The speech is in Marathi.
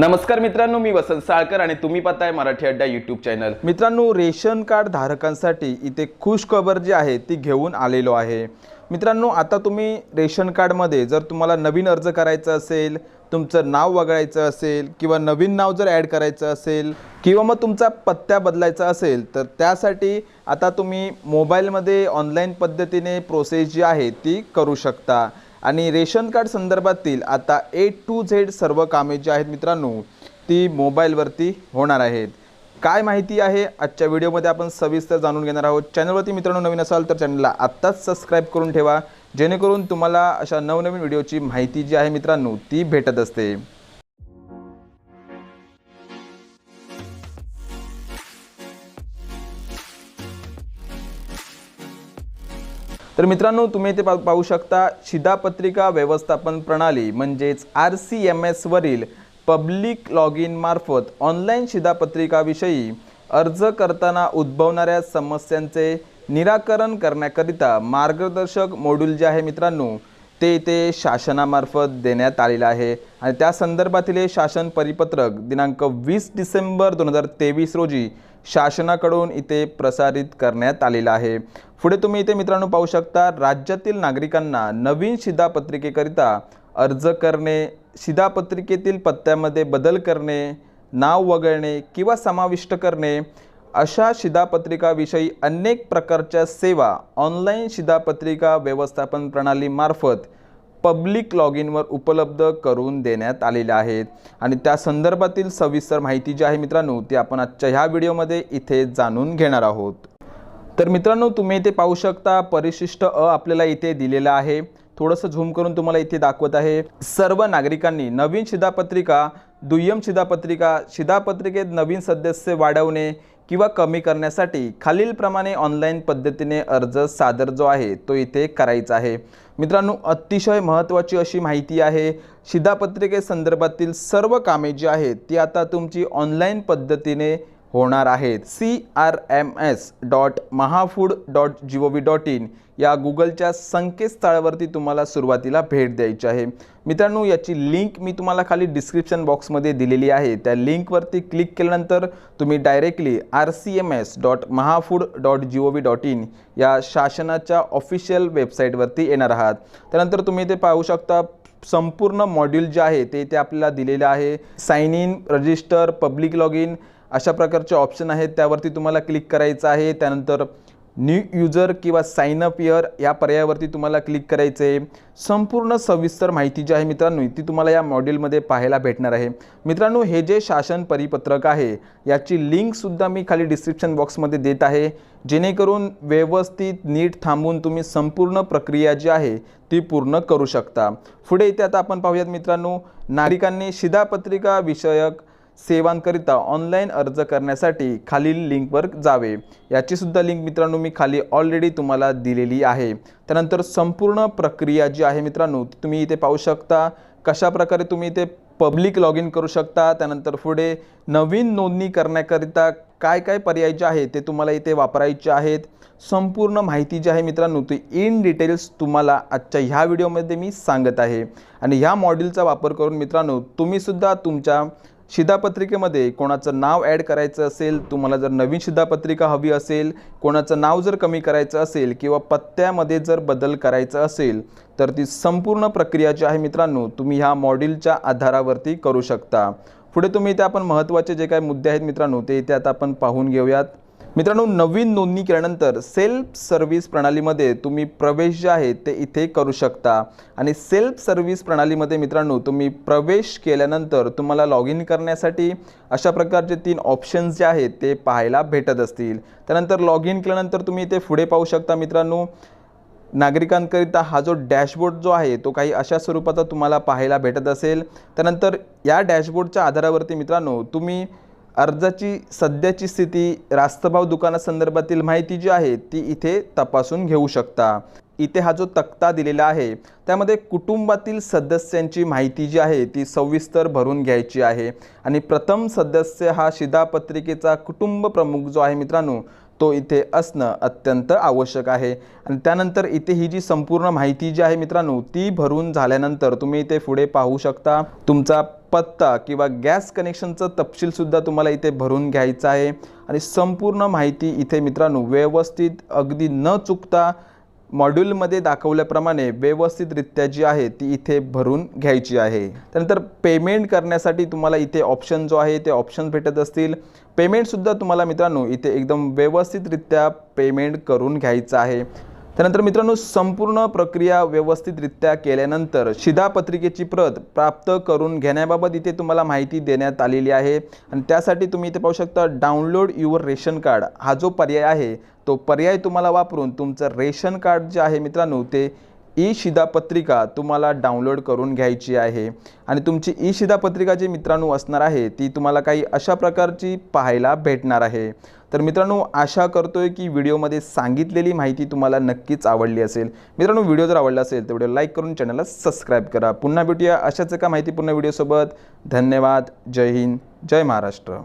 नमस्कार मित्रांनो मी वसंत साळकर आणि तुम्ही पाहताय मराठी अड्डा यूट्यूब चॅनल मित्रांनो रेशन कार्ड धारकांसाठी इथे खुश खबर जी आहे ती घेऊन आलेलो आहे. मित्रांनो आता तुम्ही रेशन कार्डमध्ये जर तुम्हाला नवीन अर्ज करायचा असेल तुमचं नाव वगळायचं असेल किंवा नवीन नाव जर ॲड करायचं असेल किंवा मग तुमचा पत्त्या बदलायचा असेल तर त्यासाठी आता तुम्ही मोबाईलमध्ये ऑनलाईन पद्धतीने प्रोसेस जी आहे ती करू शकता. आणि रेशन कार्ड संदर्भातील आता ए टू झेड सर्व कामे जी आहेत मित्रांनो ती मोबाईलवरती होणार आहेत. काय माहिती आहे? आजच्या व्हिडिओमध्ये आपण सविस्तर जाणून घेणार आहोत. चॅनलवरती मित्रांनो नवीन असाल तर चॅनलला आत्ताच सबस्क्राईब करून ठेवा. जेणेकरून तुम्हाला अशा नवनवीन व्हिडिओची माहिती जी आहे मित्रांनो ती भेटत असते. तर मित्रांनो तुम्ही इथे पा पाहू शकता शिधापत्रिका व्यवस्थापन प्रणाली म्हणजेच आर सी एम एसवरील पब्लिक लॉग इनमार्फत ऑनलाईन शिधापत्रिकाविषयी अर्ज करताना उद्भवणाऱ्या समस्यांचे निराकरण करण्याकरिता मार्गदर्शक मॉड्यूल जे आहे मित्रांनो ते इथे शासनामार्फत देण्यात आलेलं आहे. आणि त्या संदर्भातील हे शासन परिपत्रक दिनांक वीस डिसेंबर दोन हजार तेवीस रोजी शासनाकडून इथे प्रसारित करण्यात आलेलं आहे. पुढे तुम्ही इथे मित्रांनो पाहू शकता राज्यातील नागरिकांना नवीन शिधापत्रिकेकरिता अर्ज करणे शिधापत्रिकेतील पत्त्यामध्ये बदल करणे नाव वगळणे किंवा समाविष्ट करणे अशा शिधापत्रिकाविषयी अनेक प्रकारच्या सेवा ऑनलाईन शिधापत्रिका व्यवस्थापन प्रणालीमार्फत पब्लिक लॉग इनवर उपलब्ध करून देण्यात आलेल्या आहेत. आणि त्या संदर्भातील सविस्तर माहिती जी आहे मित्रांनो ती आपण आजच्या ह्या व्हिडिओमध्ये इथे जाणून घेणार आहोत. तर मित्रांनो तुम्ही इथे पाहू शकता परिशिष्ट अ आपल्याला इथे दिलेला आहे. थोडंसं झूम करून तुम्हाला इथे दाखवत आहे. सर्व नागरिकांनी नवीन शिधापत्रिका दुय्यम शिधापत्रिका शिधापत्रिकेत नवीन सदस्य वाढवणे किंवा कमी करण्यासाठी खालीलप्रमाणे ऑनलाईन पद्धतीने अर्ज सादर जो आहे तो इथे करायचा आहे. मित्रांनो अतिशय महत्त्वाची अशी माहिती आहे शिधापत्रिकेसंदर्भातील सर्व कामे जी आहेत ती आता तुमची ऑनलाईन पद्धतीने होणार आहेत. C R M S dot Mahafood dot G O V dot in या गुगलच्या संकेतस्थळावरती तुम्हाला सुरुवातीला भेट द्यायची आहे. मित्रांनो याची लिंक मी तुम्हाला खाली डिस्क्रिप्शन बॉक्समध्ये दिलेली आहे. त्या लिंकवरती क्लिक केल्यानंतर तुम्ही directly R C M S dot Mahafood dot G O V dot in या शासनाच्या ऑफिशियल वेबसाईटवरती येणार आहात. त्यानंतर तुम्ही ते पाहू शकता संपूर्ण मॉड्यूल जे आहे ते इथे आपल्याला दिलेलं आहे. Sign in register public log in अशा प्रकारचे ऑप्शन आहेत. त्यावरती तुम्हाला क्लिक करायचं आहे. त्यानंतर न्यू युजर किंवा साइन अप इयर या पर्यायावरती तुम्हाला क्लिक करायचं आहे संपूर्ण सविस्तर माहिती जी आहे मित्रांनो ती तुम्हाला या मॉड्यूलमध्ये पाहायला भेटणार आहे. मित्रांनो हे जे शासन परिपत्रक आहे याची लिंकसुद्धा मी खाली डिस्क्रिप्शन बॉक्समध्ये देत आहे. जेणेकरून व्यवस्थित नीट थांबून तुम्ही संपूर्ण प्रक्रिया जी आहे ती पूर्ण करू शकता. पुढे इथे आता आपण पाहूयात मित्रांनो नागरिकांनी शिधापत्रिका विषयक सेवांकरिता ऑनलाईन अर्ज करण्यासाठी खालील लिंकवर जावे. याची सुद्धा लिंक मित्रांनो मी खाली ऑलरेडी तुम्हाला दिलेली आहे. त्यानंतर संपूर्ण प्रक्रिया जी आहे मित्रांनो ती तुम्ही इथे पाहू शकता. कशा प्रकारे तुम्ही इथे पब्लिक लॉग इन करू शकता त्यानंतर पुढे नवीन नोंदणी करण्याकरिता काय काय पर्याय जे आहे ते तुम्हाला इथे वापरायचे आहेत. संपूर्ण माहिती जी आहे मित्रांनो ती इन डिटेल्स तुम्हाला आजच्या ह्या व्हिडिओमध्ये मी सांगत आहे. आणि ह्या मॉड्यूलचा वापर करून मित्रांनो तुम्हीसुद्धा तुमच्या शिधापत्रिकेमध्ये कोणाचं नाव ॲड करायचं असेल तुम्हाला जर नवीन शिधापत्रिका हवी असेल कोणाचं नाव जर कमी करायचं असेल किंवा पत्त्यामध्ये जर बदल करायचा असेल तर ती संपूर्ण प्रक्रिया जी आहे मित्रांनो तुम्ही ह्या मॉड्यूलच्या आधारावरती करू शकता. पुढे तुम्ही इथे आपण महत्त्वाचे जे काही मुद्दे आहेत मित्रांनो ते इथे आता आपण पाहून घेऊयात. मित्रांनो नवीन नोंदणी केल्यानंतर सेल्फ सर्व्हिस प्रणालीमध्ये तुम्ही प्रवेश जे आहे ते इथे करू शकता. आणि सेल्फ सर्व्हिस प्रणालीमध्ये मित्रांनो तुम्ही प्रवेश केल्यानंतर तुम्हाला लॉग इन करण्यासाठी अशा प्रकारचे तीन ऑप्शन्स जे आहेत ते पाहायला भेटत असतील. त्यानंतर लॉग इन केल्यानंतर तुम्ही इथे पुढे पाहू शकता मित्रांनो नागरिकांकरिता हा जो डॅशबोर्ड जो आहे तो काही अशा स्वरूपाचा तुम्हाला पाहायला भेटत असेल. त्यानंतर या डॅशबोर्डच्या आधारावरती मित्रांनो तुम्ही अर्जाची सध्याची स्थिती रास्तभाव दुकानासंदर्भातील माहिती जी आहे ती इथे तपासून घेऊ शकता. इथे हा जो तक्ता दिलेला आहे त्यामध्ये कुटुंबातील सदस्यांची माहिती जी आहे ती सविस्तर भरून घ्यायची आहे. आणि प्रथम सदस्य हा शिधापत्रिकेचा कुटुंब प्रमुख जो आहे मित्रांनो तो इथे असणं अत्यंत आवश्यक आहे. आणि त्यानंतर इथे ही जी संपूर्ण माहिती जी आहे मित्रांनो ती भरून झाल्यानंतर तुम्ही इथे पुढे पाहू शकता. तुमचा पत्ता किंवा गॅस कनेक्शनचं तपशीलसुद्धा तुम्हाला इथे भरून घ्यायचा आहे. आणि संपूर्ण माहिती इथे मित्रांनो व्यवस्थित अगदी न चुकता मॉड्यूलमध्ये दाखवल्याप्रमाणे व्यवस्थितरित्या जी आहे ती इथे भरून घ्यायची आहे. त्यानंतर पेमेंट करण्यासाठी तुम्हाला इथे ऑप्शन जो आहे ते ऑप्शन भेटत असतील. पेमेंटसुद्धा तुम्हाला मित्रांनो इथे एकदम व्यवस्थितरित्या पेमेंट करून घ्यायचं आहे. त्यानंतर मित्रांनो संपूर्ण प्रक्रिया व्यवस्थितरित्या केल्यानंतर शिधापत्रिकेची प्रत प्राप्त करून घेण्याबाबत इथे तुम्हाला माहिती देण्यात आलेली आहे. आणि त्यासाठी तुम्ही इथे पाहू शकता डाउनलोड युअर रेशन कार्ड हा जो पर्याय आहे तो पर्याय तुम्हाला वापरून तुमचं रेशन कार्ड जे आहे मित्रांनो ते ई शिधापत्रिका तुम्हाला डाउनलोड करून घ्यायची आहे. आणि तुमची ई शिधापत्रिका जी मित्रांनो असणार आहे ती तुम्हाला काही अशा प्रकारची पाहायला भेटणार आहे. तर मित्रांनो आशा करतोय की व्हिडिओमध्ये सांगितलेली माहिती तुम्हाला नक्कीच आवडली असेल. मित्रांनो व्हिडिओ जर आवडला असेल तर व्हिडिओ लाईक करून चॅनलला सबस्क्राईब करा. पुन्हा भेटूया अशाच एका माहितीपूर्ण व्हिडिओसोबत. धन्यवाद. जय हिंद. जय महाराष्ट्र.